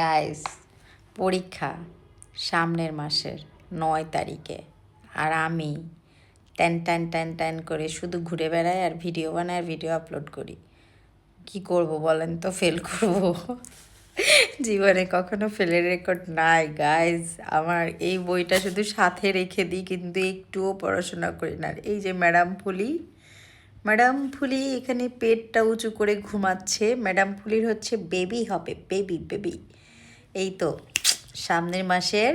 Guys পরীক্ষা সামনের মাসের নয় তারিখে। আর আমি ট্যান ট্যান ট্যান ট্যান করে শুধু ঘুরে বেড়াই আর ভিডিও বানাই আর ভিডিও আপলোড করি। কি করব বলেন তো? ফেল করব। জীবনে কখনো ফেলের রেকর্ড নাই গাইজ আমার এই বইটা শুধু সাথে রেখে দিই, কিন্তু একটুও পড়াশোনা করি না। এই যে ম্যাডাম ফুলি ম্যাডাম ফুলি এখানে পেটটা উঁচু করে ঘুমাচ্ছে। ম্যাডাম ফুলির হচ্ছে বেবি হবে বেবি বেবি এই তো, সামনের মাসের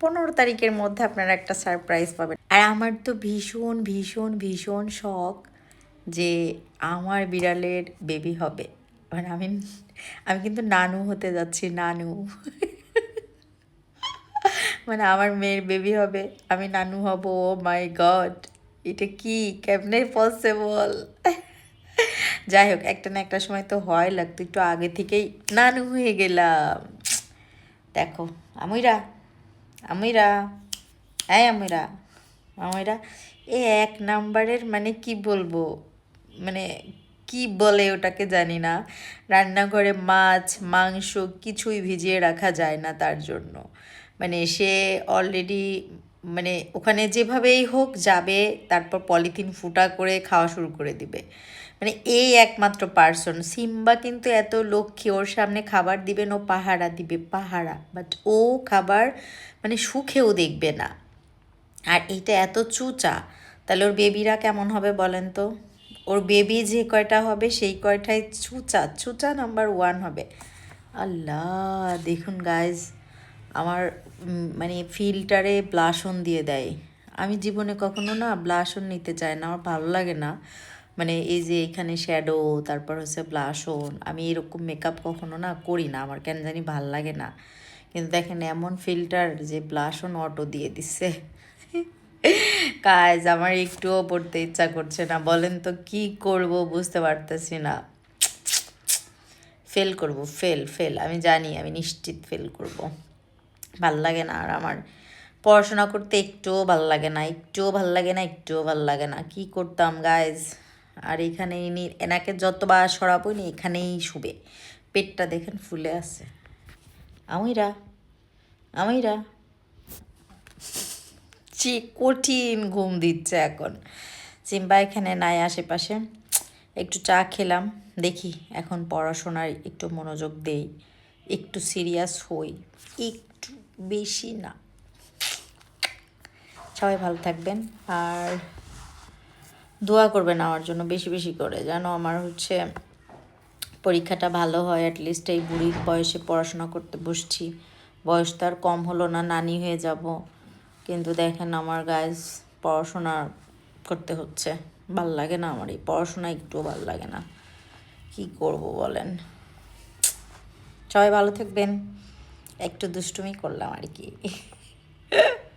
পনেরো তারিখের মধ্যে আপনারা একটা সারপ্রাইজ পাবেন। আর আমার তো ভীষণ ভীষণ ভীষণ শখ যে আমার বিড়ালের বেবি হবে। মানে আমি আমি কিন্তু নানু হতে যাচ্ছি, নানু। মানে আমার মেয়ের বেবি হবে, আমি নানু হব, ও মাই গড, এটা কি? কেমনে পসিবল যাই হোক, একটা না একটা সময় তো হয়, লাগতো একটু আগে থেকেই। নানু হয়ে গেলাম। দেখো, আমিরা আমিরা হ্যাঁ আমিরা আমিরা, এ এক নাম্বারের মানে কি বলব? মানে কি বলে ওটাকে জানি না। রান্নাঘরে মাছ, মাংস কিছুই ভিজিয়ে রাখা যায় না তার জন্য। মানে সে অলরেডি মানে ওখানে যেভাবেই হোক যাবে, তারপর পলিথিন ফুটা করে খাওয়া শুরু করে দিবে। মানে এই একমাত্র পার্সন সিম্বা কিন্তু এত লক্ষ্মী, ওর সামনে খাবার দিবেন ও পাহারা দিবে, পাহারা। বাট ও খাবার মানে সুখেও দেখবে না। আর এইটা এত চুচা। তাহলে ওর বেবিরা কেমন হবে বলেন তো? ওর বেবি যে কয়টা হবে, সেই কয়টাই চুচা। চুচা নাম্বার ওয়ান হবে। আল্লাহ, দেখুন গাইজ আমার মানে ফিল্টারে ব্লাশন দিয়ে দেয়। আমি জীবনে কখনো না ব্লাশন নিতে চাই না, আমার ভালো লাগে না। মানে এই যে এখানে শ্যাডো তারপর হচ্ছে ব্লাশন আমি এরকম মেকআপ কখনো না করি না, আমার কেন জানি ভালো লাগে না। কিন্তু দেখেন এমন ফিল্টার যে ব্লাশন অটো দিয়ে দিচ্ছে কাজ আমার একটুও পড়তে ইচ্ছা করছে না। বলেন তো কি করব বুঝতে পারতেছি না। ফেল করব ফেল ফেল আমি জানি, আমি নিশ্চিত ফেল করব। ভালো লাগে না আর আমার। পড়াশোনা করতে একটুও ভালো লাগে না, একটুও ভালো লাগে না, একটুও ভালো লাগে না। কি করতাম গাইজ আর এখানে ইনি এনাকে যতবার সরাবো নি, এখানেই শুবে। পেটটা দেখেন ফুলে আছে। আমিরা আমিরা। চি কঠিন ঘুম দিচ্ছে এখন। সিম্বা এখানে নাই আশেপাশে। একটু চা খেলাম, দেখি এখন পড়াশোনায় একটু মনোযোগ দেই। একটু সিরিয়াস হই, একটু বেশি না। সবাই ভালো থাকবেন, আর দোয়া করবেন আমার জন্য বেশি বেশি করে যেন আমার হচ্ছে পরীক্ষাটা ভালো হয় অ্যাটলিস্ট এই বুড়ি বয়সে পড়াশোনা করতে বসছি। বয়স তো আর কম হলো না, নানি হয়ে যাব। কিন্তু দেখেন আমার গাইজ পড়াশোনা করতে হচ্ছে। ভালো লাগে না আমার এই পড়াশোনা, একটুও ভালো লাগে না। কি করব বলেন? সবাই ভালো থাকবেন। একটু দুষ্টুমি করলাম আর কি।